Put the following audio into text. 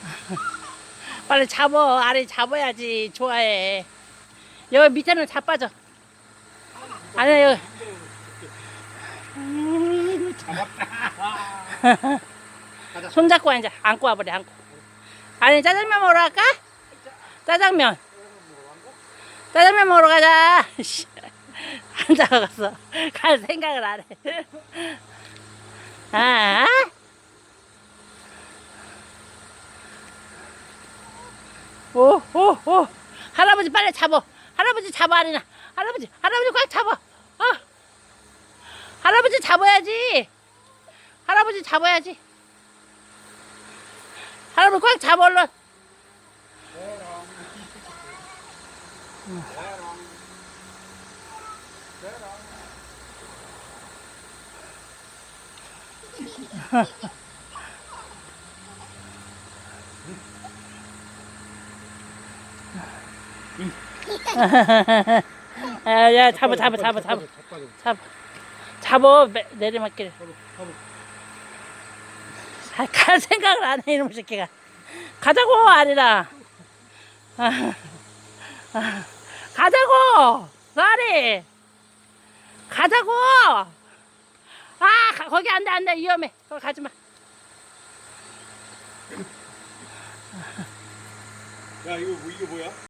빨리 잡어. 아래 잡아야지. 좋아해. 여기 밑에는 자빠져. 아니야, 여기. 손잡고 앉아. 안고 와버려, 안고. 아니, 짜장면 먹으러 갈까? 짜장면. 짜장면 먹으러 가자. 씨. 앉아갔어. 갈 생각을 안 해. 아? 오, 오, 오. 할아버지 빨리 잡어. 할아버지 잡아, 아니나. 할아버지, 할아버지 꽉 잡아. 어. 할아버지 잡아야지. 할아버지 잡아야지. 할아버지 꽉 잡아, 얼른. 야, 야, 잡아, 잡아, 잡아, 잡아. 잡아. 잡아, 매- 내리막길. 아, 갈 생각을 안 해, 이놈의 새끼가. 가자고, 아리라. 아, 아, 가자고! 나리! 가자고! 아, 가- 거기 안 돼, 안 돼. 위험해. 거기 가지 마. 야 이거 뭐 이게 뭐야?